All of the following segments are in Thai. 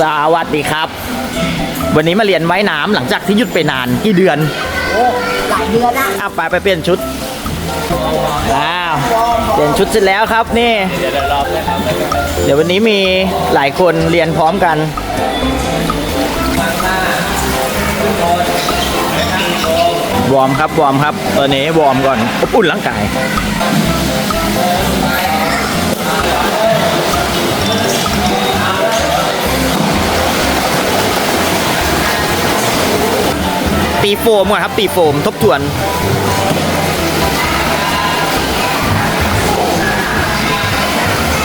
สวัสดีครับ วันนี้มาเรียนว่ายน้ำหลังจากที่หยุดไปนานกี่เดือนโอ้หลายเดือนนะอะไปไปเปลี่ยนชุดว้าวเปลี่ยนชุดเสร็จแล้วครับนี่เดี๋ยววันนี้มีหลายคนเรียนพร้อมกันวอร์มครับวอร์มครับตอนนี้วอร์มก่อนอบอุ่นร่างกาย ตีโฟมก่อนครับ ตีโฟมทบทวน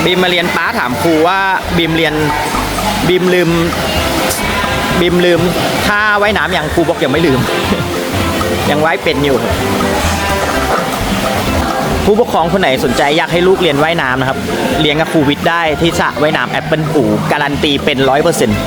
บีมมาเรียนป้าถามครูว่าบีมเรียนบีมลืมบีมลืมท่าว่ายน้ำอย่างครูบอกยังไม่ลืม ยังว่ายเป็นอยู่ ผู้ปกครองคนไหนสนใจอยากให้ลูกเรียนว่ายน้ำนะครับ เรียนกับครูวิทย์ได้ที่สระว่ายน้ำแอปเปิลปูการันตีเป็นร้อยเปอร์เซ็นต์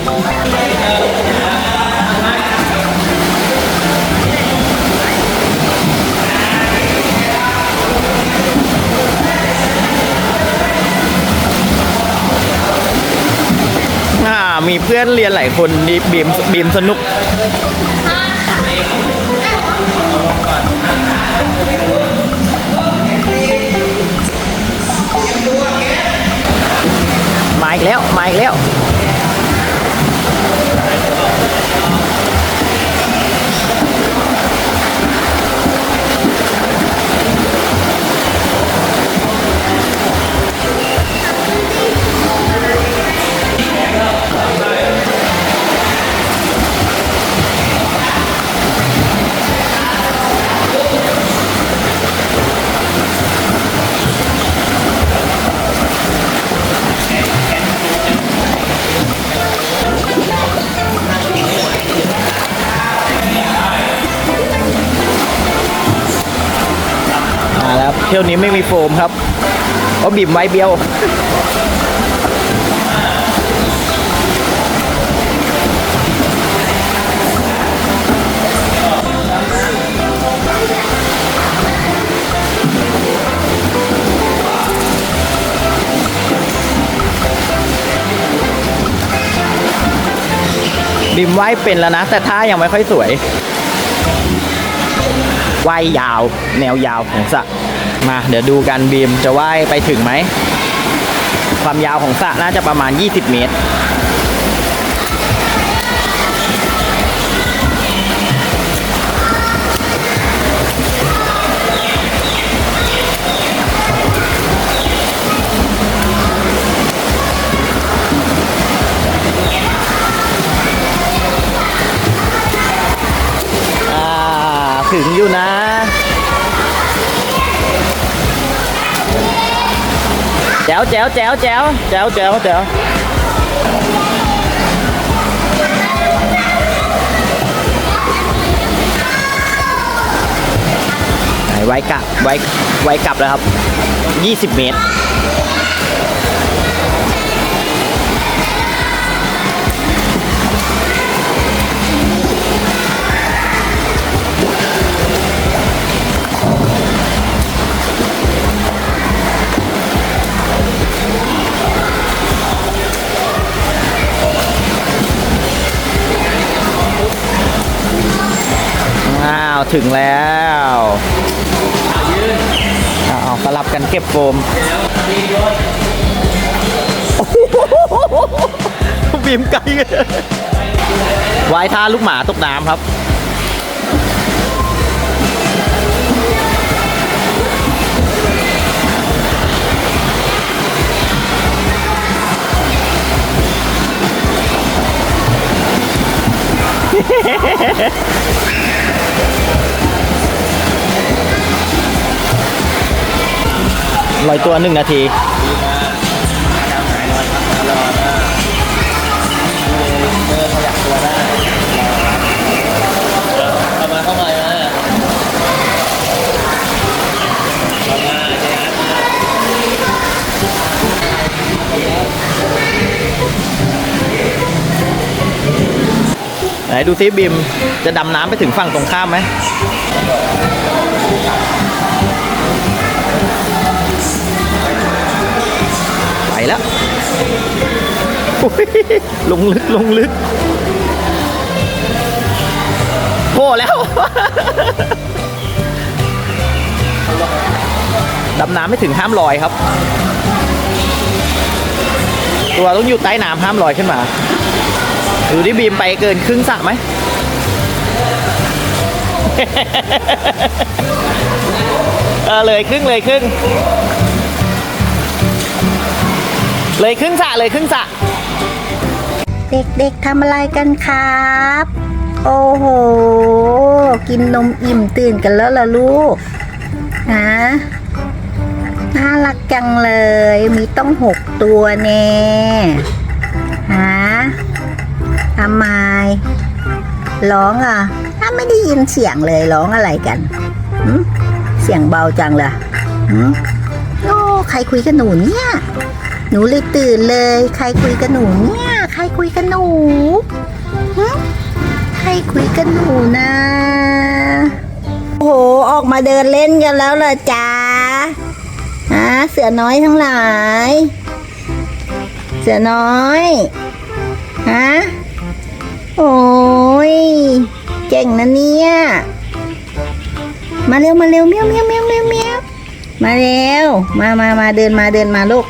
เพื่อนเรียนหลายคนนี่บีมบีมสนุก มาอีกแล้ว มาอีกแล้ว ที่ยวนี้ไม่มีโฟมครับเพราะบีมไว้เบี้ยวบีมไว้เป็นแล้วนะ แต่ท่ายังไม่ค่อยสวยว่ายยาว แนวยาวของสระ มาเดี๋ยวดูกันบีมจะว่ายไปถึงไหม ความยาวของสระน่าจะประมาณ 20 เมตรอ่าถึงอยู่นะ แจ๋วแจ๋วแจ๋วแจ๋วแจ๋วแจ๋วแจ๋วไว้กลับไว้ไว้กลับแล้วครับ 20 เมตร ถึงแล้วเอาสลับกันเก็บโฟมบีมไกลวายท่าลูกหมาตกน้ำครับ ลอยตัวหนึ่งนาทีไหนดูซิบิมจะดำน้ำไปถึงฝั่งตรงข้ามไหม แล้วลงลึกลงลึกโผล่แล้ว ดำน้ำไม่ถึงห้ามลอยครับ ตัวต้องอยู่ใต้น้ำห้ามลอยขึ้นมา ดูที่บีมไปเกินครึ่งสระไหม เออเลยครึ่งเลยครึ่ง เลยครึ่งสะเลยครึ่งสะเด็กๆทำอะไรกันครับ โอ้โห กินนมอิ่มตื่นกันแล้วล่ะลูกฮะน่ารักจังเลย มีต้องหกตัวแน่ฮะทำไมร้องอะ ถ้าไม่ได้ยินเสียงเลยร้องอะไรกันเสียงเบาจังเลยหึโอ้ใครคุยกับหนูเนี่ย หนูเลยตื่นเลย ใครคุยกับหนูเนี่ย ใครคุยกับหนูหึใครคุยกับหนูนะ โอ้โห ออกมาเดินเล่นกันแล้วเหรอจ๊ะฮะเสือน้อยทั้งหลาย เสือน้อย ฮะ โอ้ย เก่งนะเนี่ย มาเร็วมาเร็วเมียวเมียวเมียวเมียวเมียวมาเร็ว มามามาเดินมาเดินมาลูก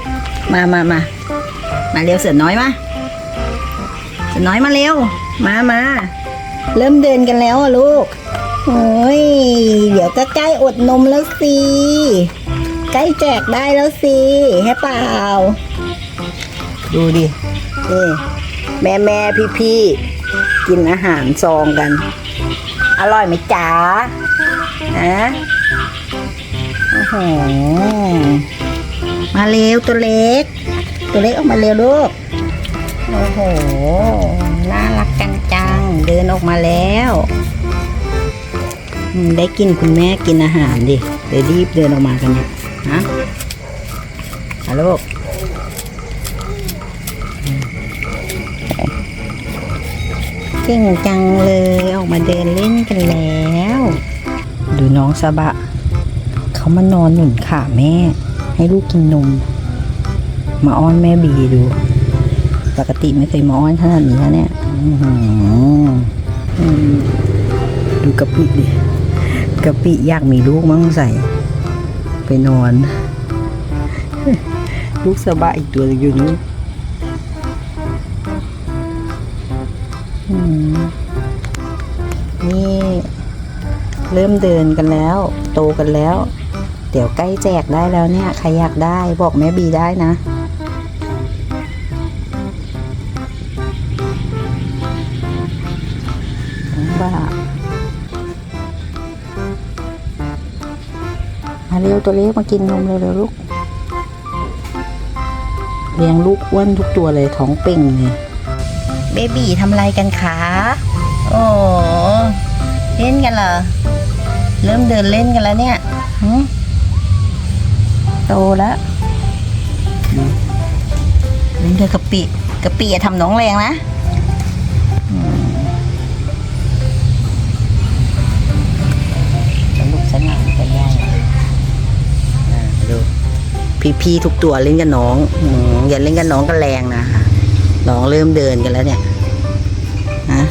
มามามามาเร็วเสือน้อยมาเสือน้อยมาเร็ว มามาเริ่มเดินกันแล้วอะลูกโอ้ยเดี๋ยวก็ใกล้อดนมแล้วสิใกล้แจกได้แล้วสิให้เปล่า ดูดินี่แม่แม่พี่พี่กินอาหารซองกัน อร่อยไหมจ๊ะฮะโอ้โห มาเร็วตัวเล็ก ตัวเล็กออกมาเร็วลูกโอ้โห น่ารักกันจัง เดินออกมาแล้วได้กินคุณแม่กินอาหารดิเดี๋ยวรีบเดินออกมากันเนี่ยฮะฮัลโหลกอืมเก่งจังเลยออกมาเดินเล่นกันแล้ว ดูน้องซาบะ เขามานอนหนุนขาแม่ ให้ลูกกินนม มาอ้อนแม่บีดู ปกติไม่เคยมาอ้อนขนาดนี้นะเนี่ยดูกะปิดิกะปิอยากมีลูกมั้งใส่ ไปนอน ลูกสบายอีกตัวอยู่นู้นนี่ เริ่มเดินกันแล้ว โตกันแล้ว เดี๋ยวใกล้แจกได้แล้วเนี่ย ใครอยากได้บอกแม่บีได้นะ บ้ามาเร็วตัวเล็กมากินนมเร็วๆลูก เลี้ยงลูกอ้วนทุกตัวเลยท้องเป่งเลยเบบี้ทำไรกันคะ โอ้เล่นกันเหรอ เริ่มเดินเล่นกันแล้วเนี่ยหึ ตแล้วเล่นกับกะปิกะปิอย่าทำน้องแรงนะสนุกสนานกันได้อ่าดูพี่ๆทุกตัวเล่นกับน้องออย่าเล่นกับน้องกันแรงนะน้องเริ่มเดินกันแล้วเนี่ยฮะ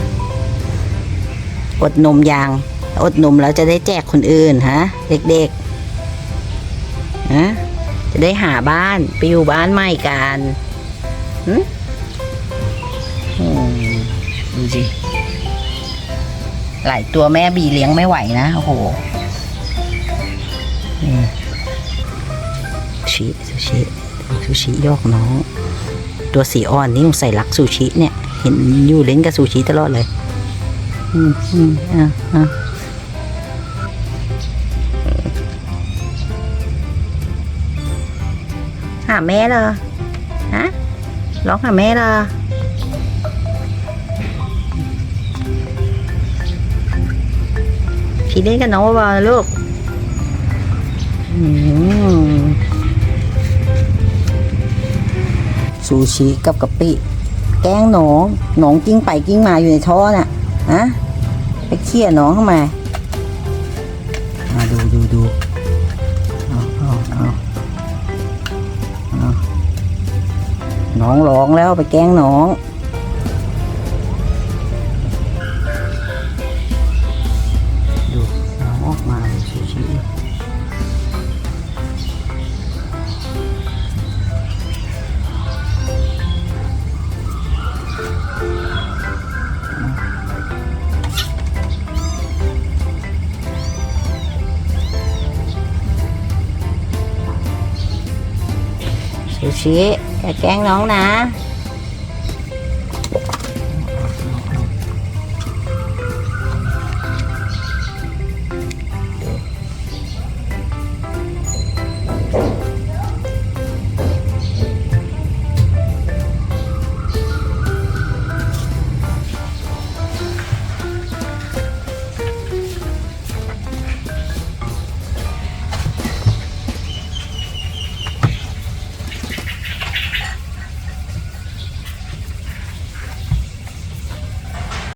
อดนมยาง อดนมแล้วจะได้แจกคนอื่นฮะ เด็กๆ ฮะ จะได้หาบ้านไปอยู่บ้านใหม่กันอืมดูสิหลายตัวแม่บีเลี้ยงไม่ไหวนะ โอ้โหนี่ชิซูชิซูชิยอกน้อง ตัวสีอ่อนนี่ใส่รักซูชิเนี่ย เห็นอยู่เล่นกับซูชิตลอดเลย อืมอืมอะอะหา แม่เหรอฮะร้องหาแม่เหรอพี่เล่นกับน้องเบาๆนะลูกซูชิกับกะปิ แกล้งน้องน้องกิ้งไปกิ้งมาอยู่ในท่อน่ะฮะไปเขี่ยน้องเข้ามามาดูดูดู น้องร้องแล้วไปแกล้งน้องดูน้องออกมาชี้ชี้ชี้อ ย่าแกล้งน้องนะ